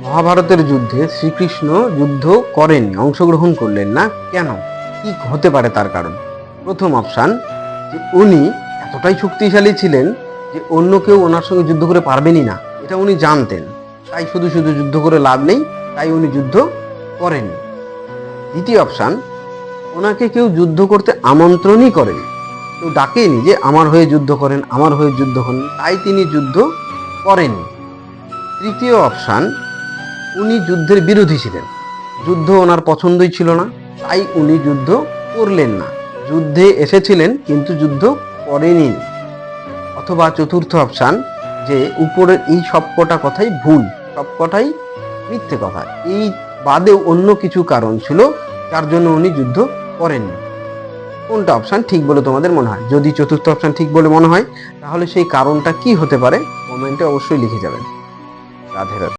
মহাভারতের যুদ্ধে শ্রীকৃষ্ণ যুদ্ধ করেননি, অংশগ্রহণ করলেন না। কেন? কি হতে পারে তার কারণ? প্রথম অপশান, যে উনি এতটাই শক্তিশালী ছিলেন যে অন্য কেউ ওনার সঙ্গে যুদ্ধ করে পারবেনই না। এটা উনি জানতেন। তাই শুধু শুধু যুদ্ধ করে লাভ নেই, তাই উনি যুদ্ধ করেননি। দ্বিতীয় অপশান, ওনাকে কেউ যুদ্ধ করতে আমন্ত্রণই করেনি। কেউ ডাকেনি যে, আমার হয়ে যুদ্ধ করেন, আমার হয়ে যুদ্ধ করেন। তাই তিনি যুদ্ধ করেননি। তৃতীয় অপশান উনি যুদ্ধের বিরোধী ছিলেন। যুদ্ধ ওনার পছন্দই ছিল না, তাই উনি যুদ্ধ করলেন না। যুদ্ধে এসেছিলেন, কিন্তু যুদ্ধ করেনি অথবা চতুর্থ অপশান, যে উপরের এই সবকটা কথাই ভুল, সবকটাই মিথ্যে কথা। এই বাদেও অন্য কিছু কারণ ছিল, যার জন্য উনি যুদ্ধ করেননি। কোনটা অপশান ঠিক বলে তোমাদের মনে হয়? যদি চতুর্থ অপশান ঠিক বলে মনে হয়, তাহলে সেই কারণটা কি হতে পারে? কমেন্টে অবশ্যই লিখে যাবেন। রাধে রাধে।